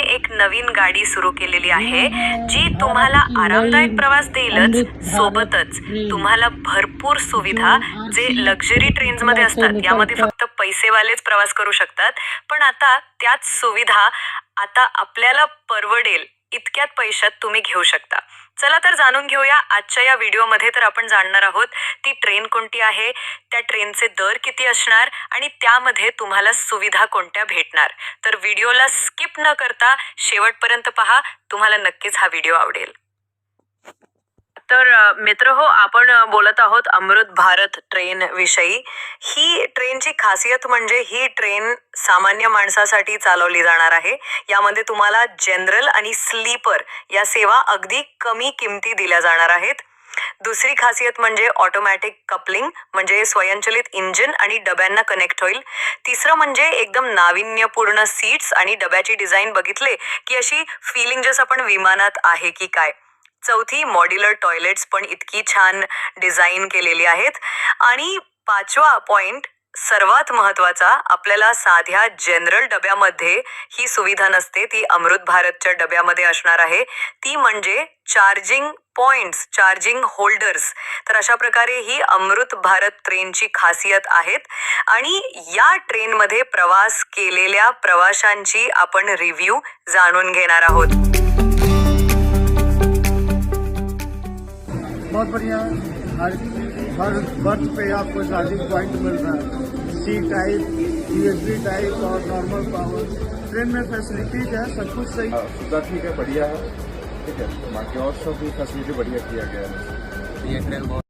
एक नवीन गाडी सुरू केलेली आहे जी तुम्हाला आरामदायक प्रवास देईलच सोबतच. तुम्हाला भरपूर सुविधा जे लक्झरी ट्रेन्समध्ये असतात यामध्ये फक्त पैसेवालेच प्रवास करू शकतात. पण आता त्याच सुविधा आता आपल्याला परवडेल. इतक्यात पैशात तुम्ही घेऊ शकता. चला तर जाणून घेऊया आजच्या या व्हिडिओमध्ये तर आपण जाणणार आहोत ती ट्रेन कोणती आहे त्या ट्रेनचे दर किती असणार आणि त्यामध्ये तुम्हाला सुविधा कोणत्या भेटणार. तर व्हिडिओला स्किप न करता शेवटपर्यंत पहा तुम्हाला नक्कीच हा व्हिडिओ आवडेल. तर मित्र हो आपण बोलत आहोत अमृत भारत ट्रेन विषयी. ही ट्रेनची खासियत म्हणजे ही ट्रेन सामान्य माणसासाठी चालवली जाणार आहे. यामध्ये तुम्हाला जनरल आणि स्लीपर या सेवा अगदी कमी किमती दिल्या जाणार आहेत. दुसरी खासियत म्हणजे ऑटोमॅटिक कपलिंग म्हणजे स्वयंचलित इंजिन आणि डब्यांना कनेक्ट होईल. तिसरं म्हणजे एकदम नाविन्यपूर्ण सीट्स आणि डब्याची डिझाईन बघितले की अशी फिलिंग जसं आपण विमानात आहे की काय. चौथी मॉड्युलर टॉयलेट्स पण इतकी छान डिझाईन केलेली आहेत. आणि पाचवा पॉइंट सर्वात महत्त्वाचा आपल्याला साध्या जनरल डब्यामध्ये ही सुविधा नसते. ती अमृत भारतच्या डब्यामध्ये असणार आहे. ती म्हणजे चार्जिंग पॉइंट्स चार्जिंग होल्डर्स तर अशा प्रकारे ही अमृत भारत ट्रेनची खासियत आहेत. आणि या ट्रेनमध्ये प्रवास केलेल्या प्रवाशांची आपण रिव्ह्यू जाणून घेणार आहोत. बहुत बढ़िया। हर हर बर्थ पे आपको चार्जिंग पॉइंट मिल रहा है। सी टाइप यूएसबी टाइप और नॉर्मल पावर ट्रेन में फैसिलिटीज़ है? सब कुछ सही? हाँ, सुविधा ठीक है बढ़िया है। ठीक है बाकी और सब भी फैसिलिटी बढ़िया किया गया है। ये ट्रेन बहुत